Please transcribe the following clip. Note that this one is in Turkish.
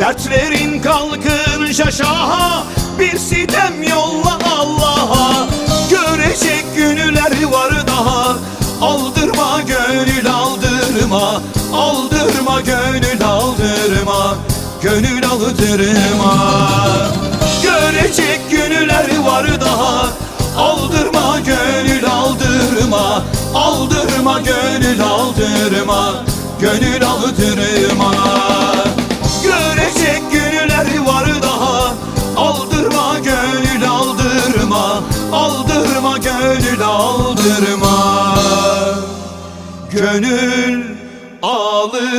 Dertlerin kalkın şaşaha Bir sitem yolla Allah'a. Görecek günler var daha Aldırma gönül aldırma Aldırma gönül aldırma Gönül aldırma. Görecek günler var daha Aldırma gönül aldırma Aldırma gönül aldırma Gönül aldırma aldırma gönül aldırma. Gönül aldırma